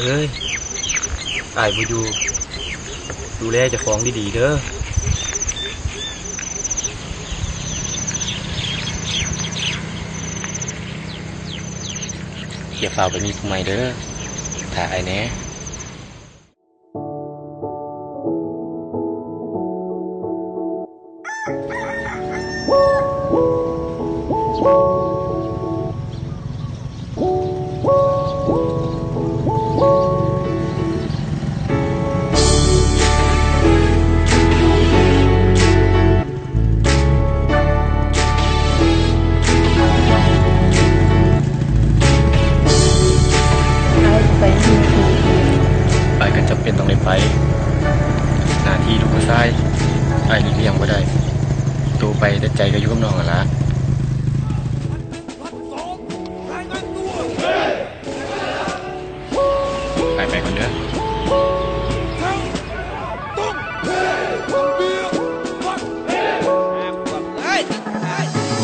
เอ้ยอายบูยูดูแลจะฟ้องดีๆเด้ออย่าฝ่าไปมีทำไม่เด้อถ้าอายแน่ ไปหน้าที่ลูกผู้ชายอายหลีกเลี่ยงบ่ได้โตไปแต่ใจก็อยู่กับน้องละไปไปก่อนเด้อ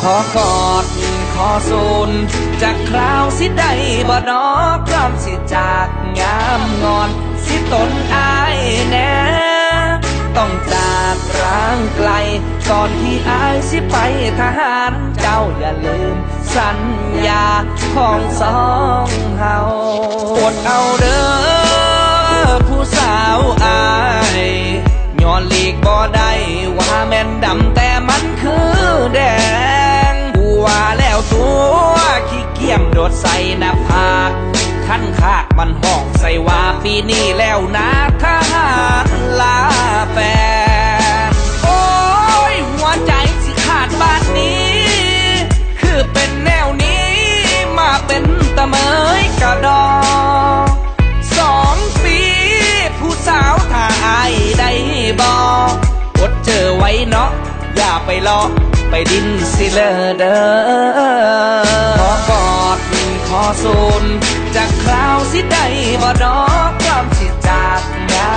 ขอกอดขอสูนจากคราวสิได้บ่ดอกยอมสิจากงามงอน สิตนอายแน่ต้องจากร่างไกลก่อนที่อายสิไปทหารเจ้าอย่าลืม สัญญาของสองเฮาอดเอาเด้อผู้สาวอายย้อนหลีกบ่ได้ว่าแม่นดำแต่มันคือแดงกูว่าแล้วตัว ปีนี้แล้วนะทหาลาแฟนโอ้ยหัวใจสิขาดบาดนี้ คือเป็นแนวนี้มาเป็นตะเมยกระดองสองปี ผู้สาวถ้าอายได้บอกอดเจอไว้เนาะอย่าไปลอไปดินสิเลเด้อขอกอดขอสูนจากคราวสิได้บ่ดอกความสิจ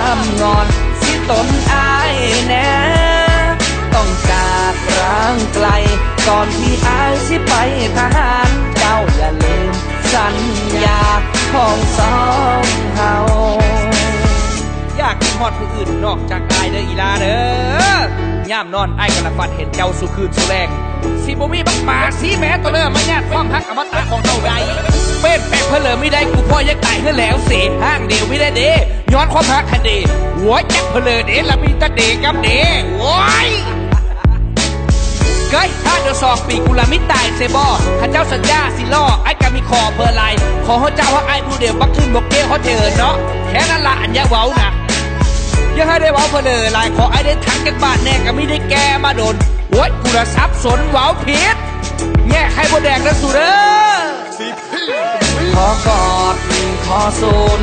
ากงามงอน สิตนอายแน่ต้องจากร่างไกล ก่อนที่อายสิไปทหารเจ้าอย่าลืมสัญญาของสองเฮาอยากกินฮอดผู้อื่นนอกจากอายเด้ออีลาเด้อย่ามนอนไอ้ายกระฟันเห็นเจ้าสู่คืนสู่แรงสิบ่มีบักป่าสีแม้ตัวเนื้อมาญาติความพักอมตะของเจ้าใด นแปลกเพลอไม่ได้กูพ่อยังตายเพื่อแล้วเสียห้างเดียวไม่ได้เด้ย้อนความพักคันเดหัวจักเพลอเด้ละมีตะเดกับเดโว้ยเกยถ้าเดือสองปีกูละไม่ตายเซบอข้าเจ้าสัญญาสิล่อไอ้กามีคอเบอร์ไลขอเขาเจ้าว่าไอ้ผู้เดียวบักขึ้นบอกเก้เขาเจอเนาะแค่นั้นละอันยาเว้านะยังให้ได้เว้าเพลยลขอไอ้ได้ทักกันบ้านแน่ก็ไม่ได้แกมาโดนโอ้ยกูละซับสนเว้าผิดแง่ใครบ่แดกนะสุเด้อ ขอกอดขอสูน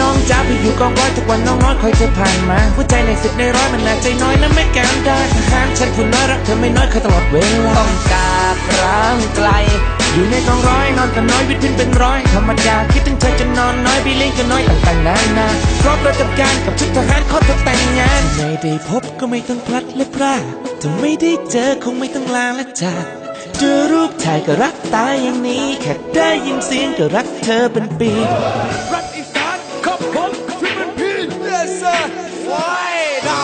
น้องจ้าพี่อยู่กองร้อยทุกวันน้องน้อยคอยเธอผ่านมาหัวใจในสิบในร้อยมันหนักใจน้อยนะไม่แก้มได้ทหารฉันผู้น้อยรักเธอไม่น้อยเคยตลอดเวลาต้องจากร่างไกล อยู่ในกองร้อยนอนกันน้อยวิตขึ้นเป็นร้อยธรรมดาคิดถึงเธอจนนอนน้อยพี่เลี้ยงกันน้อยต่างๆนานาพร้อมประจำการกับชุดทหารขอเธอแต่งงานไม่ได้พบก็ไม่ต้องพลัดและพลาดถ้าไม่ได้เจอคงไม่ต้องลาและจาก เจอรูปถ่ายก็รักตายอย่างนี้ แค่ได้ยินเสียงก็รักเธอเป็นปี รัฐอีสานครับผมฟิลิปปินส์ yes sir ไว้ดา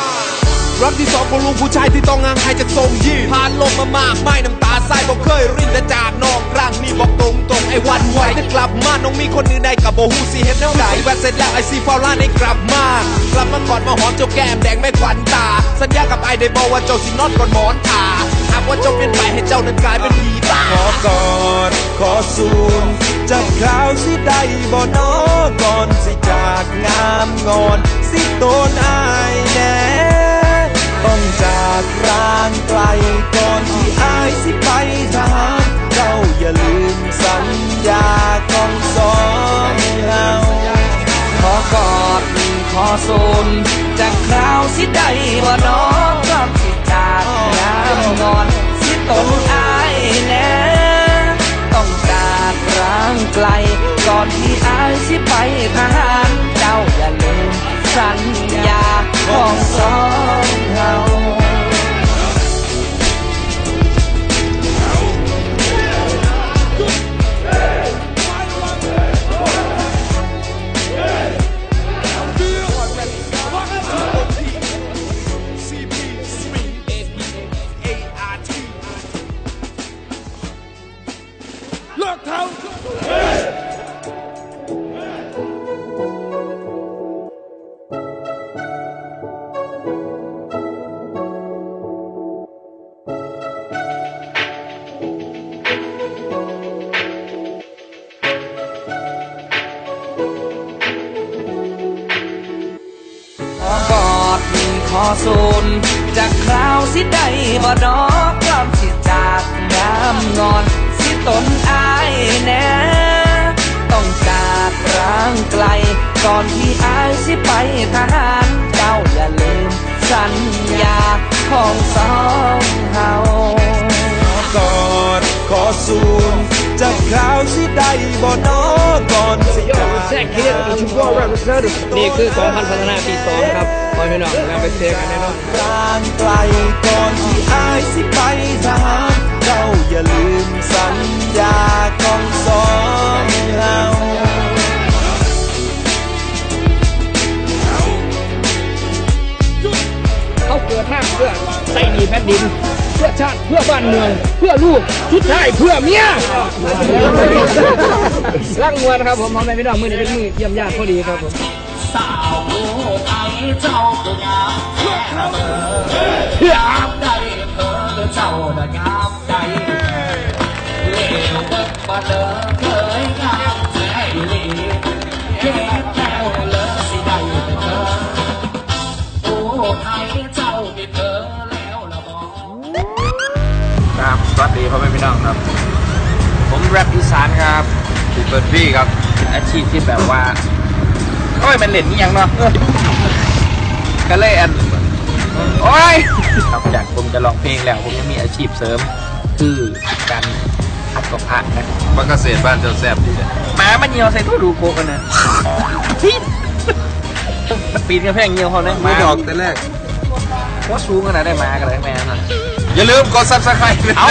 รักที่สองของลุงผู้ชายที่ต้องงางหายจากทรงยีผ่านลมมามากไม่น้ำตาใสบอกเคยรินแต่จากนอกร่างนี่บอกตรงตรงๆไอ้วันไหวแต่กลับมาน้องมีคนอื่นใดกับโบฮูสีเห็นแนวใดแวะเสร็จแล้วไอ้ซีฟาวล่าในกลับมากลับมาก่อนมาหอมเจ้าแก้มแดงไม่ขวัญตา สัญญากับไอ้ได้บอกว่าเจ้าสินอนก่อนหมอนขาหาก ว่าเจ้าเปลี่ยนไปให้เจ้านั้นกลายเป็นผีบ้าขอกอดขอสูนจากคราวสิได้บ่นอก่อนสิจากงามงอน สิโตนอายแน่ต้องจากร่างไกลก่อนที่อายสิไปทหารเจ้าอย่าลืมสัญญาของสองเฮาขอกอดขอสูนจา ข อสูนจากคราวสิได้บ่ดอกพร้อมสิจากงามงอน สิตนอายแน่ต้องจากร่างไกล ก่อนที่อายสิไปทหารเจ้าอย่าลืมสัญญาของสองเฮากอดขอสูนจากคราวสิได้บ่นอก่อนสิจาก แซกคิดอีชูบอลแรปเซอร์นี่คือกองพันพัฒนาปีสองครับพอยพี่น้องงานไปเจอกันแน่นอนร่างไกลก่อนที่อายสิไปทหารเจ้าอย่าลืมสัญญาของสองเฮาเขาเกิดมาเพื่อใส่ดีแผ่นดิน เพื่อบ้านเมือง เพื่อลูกชุดท้ายเพื่อเมียร่างมวลครับผมพ่อแม่พี่น้องมือนี้เป็นมือเยี่ยมญาติพอดีครับผมสาวไทยเจ้าก็งามแค่เบอร์งามไดเธอเจ้าน่ะงามใดเลวเบิกมาเดิน อแม่พี่น้องครับ ผมแรปอีสานครับถูกเปิดพี่ครับเป็นอาชีพที่แบบว่าโอ้ยมันเล่นนี่ยังเนาะก็เลยอันโอ้ยนอกจากผมจะร้องเพลงแล้วผมยังมีอาชีพเสริม คือการขัดกบพระนะบ้านเกษตรบ้านเจ้าแซบดีเลยหมามันเหี่ยวใส่ตู้ดูโกะกันนะปีนมันปีนกระแพงเหี่ยวเขาเนี่ยหไม่มาบอกแต่แรกว่าสูงขนาดได้หมากันเลยแม่น่ะ อย่าลืมกด subscribe เอา